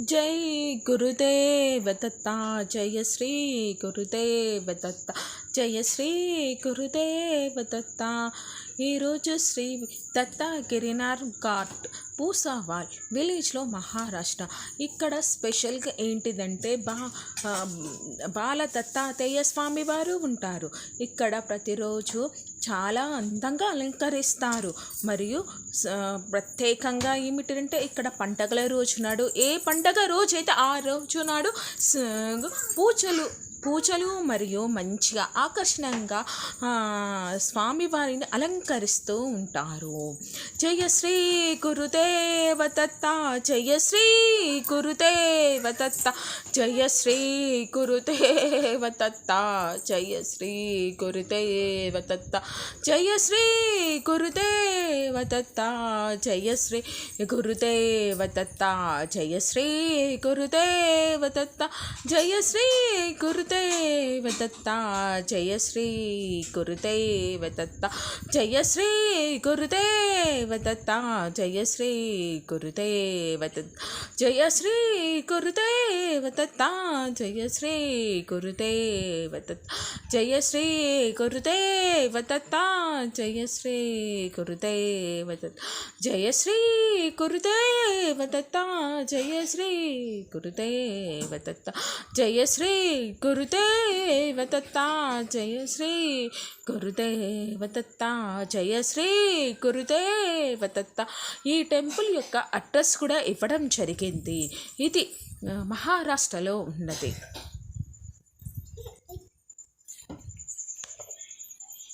जय गुरुदेव दत्ता जय श्री गुरुदेव दत्ता। జయ శ్రీ గురుదేవ దత్త ఈరోజు శ్రీ దత్త గిరినార్ ఘాట్ పూసావాల్ విలేజ్లో మహారాష్ట్ర. ఇక్కడ స్పెషల్గా ఏంటిదంటే బా బాల దత్తాతేయ స్వామి వారు ఉంటారు. ఇక్కడ ప్రతిరోజు చాలా అందంగా అలంకరిస్తారు. మరియు స- ప్రత్యేకంగా ఏమిటంటే ఇక్కడ పండగల రోజు నాడు ఏ పండగ రోజు అయితే ఆ రోజు నాడు పూజలు పూజలు మరియు మంచిగా ఆకర్షణంగా స్వామివారిని అలంకరిస్తూ ఉంటారు. జయ శ్రీ గురుదేవ దత్త జయ శ్రీ గురుదేవ దత్త జయ శ్రీ గురుదేవ దత్త జయ శ్రీ గురుదేవ దత్త జయ శ్రీ గురుదేవ దత్త జయ శ్రీ గురుదేవ దత్త జయ శ్రీ గురుదేవ దత్త జయ శ్రీ గురుదేవ குருதேவதத்தா ஜெயஸ்ரீ குருதேவதத்தா ஜெயஸ்ரீ குருதேவதத்தா ஜெயஸ்ரீ குருதேவதத் ஜெயஸ்ரீ குருதேவதத்தா ஜெயஸ்ரீ குருதேவதத் ஜெயஸ்ரீ குருதேவதத்தா ஜெயஸ்ரீ குருதேவதத் ஜெயஸ்ரீ குருதேவதத்தா ஜெயஸ்ரீ குருதேவதத்தா ஜெயஸ்ரீ குரு గురుదేవదత్త జయ శ్రీ జయశ్రీ జయ శ్రీ ఈ టెంపుల్ యొక్క అడ్రస్ కూడా ఇవ్వడం జరిగింది. ఇది మహారాష్ట్రలో ఉన్నది.